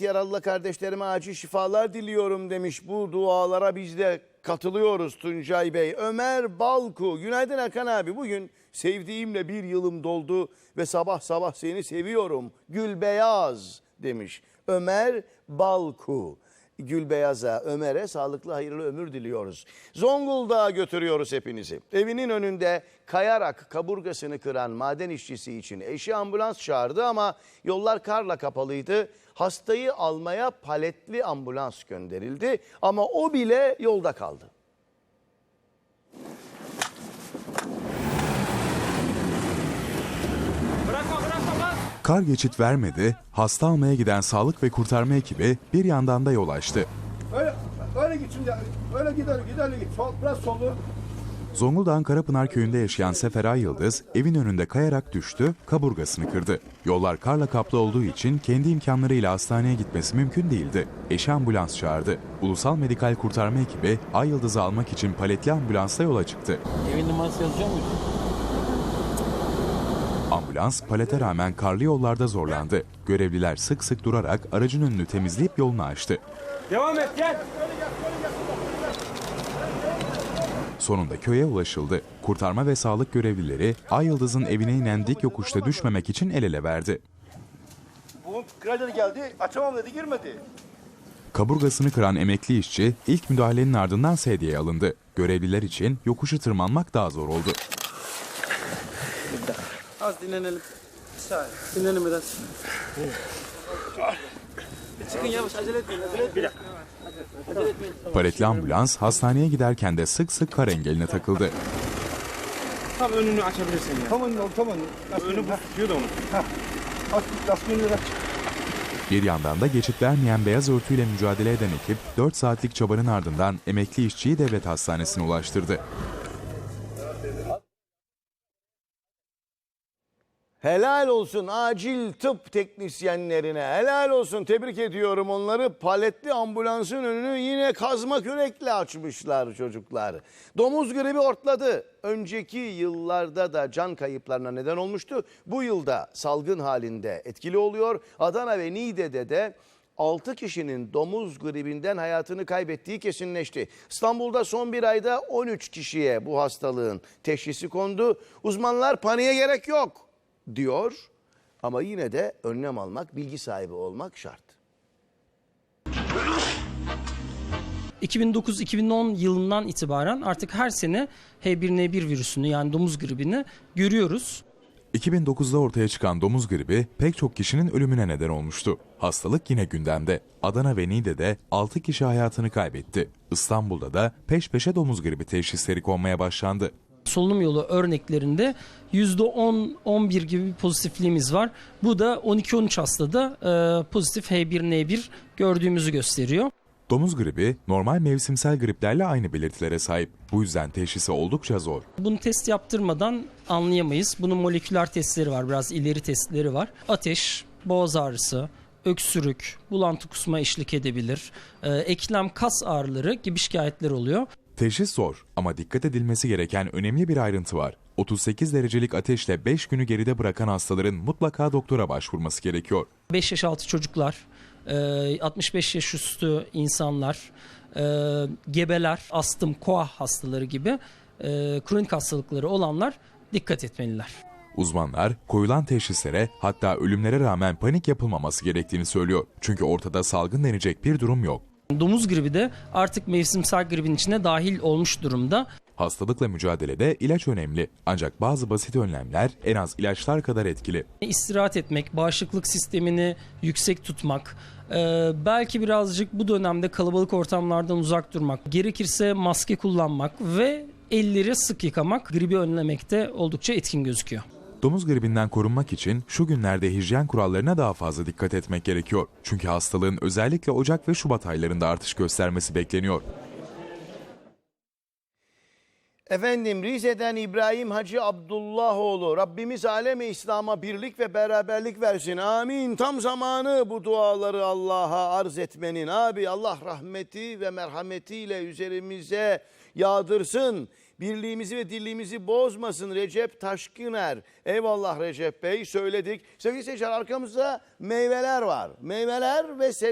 Yaralı kardeşlerime acil şifalar diliyorum demiş. Bu dualara biz de katılıyoruz Tuncay Bey. Ömer Balku. Günaydın Hakan abi. Bugün sevdiğimle bir yılım doldu ve sabah sabah seni seviyorum. Gül beyaz demiş. Ömer Balku. Gülbeyaz'a, Ömer'e sağlıklı hayırlı ömür diliyoruz. Zonguldak'a götürüyoruz hepinizi. Evinin önünde kayarak kaburgasını kıran maden işçisi için eşi ambulans çağırdı ama yollar karla kapalıydı. Hastayı almaya paletli ambulans gönderildi ama o bile yolda kaldı. Kar geçit vermedi, hasta almaya giden sağlık ve kurtarma ekibi bir yandan da yol açtı. Öyle, öyle git şimdi. Öyle gider, gider git. Sol, biraz solu. Zonguldak'ın Karapınar köyünde yaşayan Seferay Yıldız evin önünde kayarak düştü, kaburgasını kırdı. Yollar karla kaplı olduğu için kendi imkanlarıyla hastaneye gitmesi mümkün değildi. Eşi ambulans çağırdı. Ulusal Medikal Kurtarma ekibi Ay Yıldız'ı almak için paletli ambulansla yola çıktı. Evin numarası yazıyor muydu? Ambulans palete rağmen karlı yollarda zorlandı. Görevliler sık sık durarak aracın önünü temizleyip yolunu açtı. Devam et gel. Sonunda köye ulaşıldı. Kurtarma ve sağlık görevlileri Ay Yıldız'ın evine inen dik yokuşta düşmemek için el ele verdi. Bu grader geldi. Açamam dedi, girmedi. Kaburgasını kıran emekli işçi ilk müdahalenin ardından sedyeye alındı. Görevliler için yokuşu tırmanmak daha zor oldu. Az dinlenelim. Dinlenelim biraz. Çıkın yavaş acele etmeyin. Acele etmeyin. Paletli ambulans hastaneye giderken de sık sık kar engeline takıldı. Tam önünü açabilirsin ya. Tamam oğlum, tamam. Önü bu tutuyor da onu. Aç, lastikini aç. Bir yandan da geçit vermeyen beyaz örtüyle mücadele eden ekip 4 saatlik çabanın ardından emekli işçiyi devlet hastanesine ulaştırdı. Helal olsun acil tıp teknisyenlerine. Helal olsun tebrik ediyorum onları. Paletli ambulansın önünü yine kazma kürekle açmışlar çocuklar. Domuz gribi ortladı. Önceki yıllarda da can kayıplarına neden olmuştu. Bu yılda salgın halinde etkili oluyor. Adana ve Niğde'de de 6 kişinin domuz gribinden hayatını kaybettiği kesinleşti. İstanbul'da son bir ayda 13 kişiye bu hastalığın teşhisi kondu. Uzmanlar paniğe gerek yok diyor ama yine de önlem almak, bilgi sahibi olmak şart. 2009-2010 yılından itibaren artık her sene H1N1 virüsünü yani domuz gribini görüyoruz. 2009'da ortaya çıkan domuz gribi pek çok kişinin ölümüne neden olmuştu. Hastalık yine gündemde. Adana ve Niğde'de 6 kişi hayatını kaybetti. İstanbul'da da peş peşe domuz gribi teşhisleri konmaya başlandı. Solunum yolu örneklerinde %10-11 gibi bir pozitifliğimiz var. Bu da 12-13 hastada e, pozitif H1N1 gördüğümüzü gösteriyor. Domuz gribi normal mevsimsel griplerle aynı belirtilere sahip. Bu yüzden teşhisi oldukça zor. Bunu test yaptırmadan anlayamayız. Bunun moleküler testleri var, biraz ileri testleri var. Ateş, boğaz ağrısı, öksürük, bulantı kusma eşlik edebilir. E, eklem kas ağrıları gibi şikayetler oluyor. Teşhis zor ama dikkat edilmesi gereken önemli bir ayrıntı var. 38 derecelik ateşle 5 günü geride bırakan hastaların mutlaka doktora başvurması gerekiyor. 5 yaş altı çocuklar, e, 65 yaş üstü insanlar, e, gebeler, astım, koah hastaları gibi e, kronik hastalıkları olanlar dikkat etmeliler. Uzmanlar koyulan teşhislere hatta ölümlere rağmen panik yapılmaması gerektiğini söylüyor. Çünkü ortada salgın denecek bir durum yok. Domuz gribi de artık mevsimsel gribin içine dahil olmuş durumda. Hastalıkla mücadelede ilaç önemli ancak bazı basit önlemler en az ilaçlar kadar etkili. İstirahat etmek, bağışıklık sistemini yüksek tutmak, e, belki birazcık bu dönemde kalabalık ortamlardan uzak durmak, gerekirse maske kullanmak ve elleri sık yıkamak gribi önlemekte oldukça etkin gözüküyor. Domuz gribinden korunmak için şu günlerde hijyen kurallarına daha fazla dikkat etmek gerekiyor. Çünkü hastalığın özellikle Ocak ve Şubat aylarında artış göstermesi bekleniyor. Efendim Rize'den İbrahim Hacı Abdullahoğlu Rabbimiz alemi İslam'a birlik ve beraberlik versin. Amin. Tam zamanı bu duaları Allah'a arz etmenin. Abi Allah rahmeti ve merhametiyle üzerimize yağdırsın. Birliğimizi ve dirliğimizi bozmasın Recep Taşkıner. Eyvallah Recep Bey söyledik. Sevgili seyirciler arkamızda meyveler var. Meyveler ve sebze.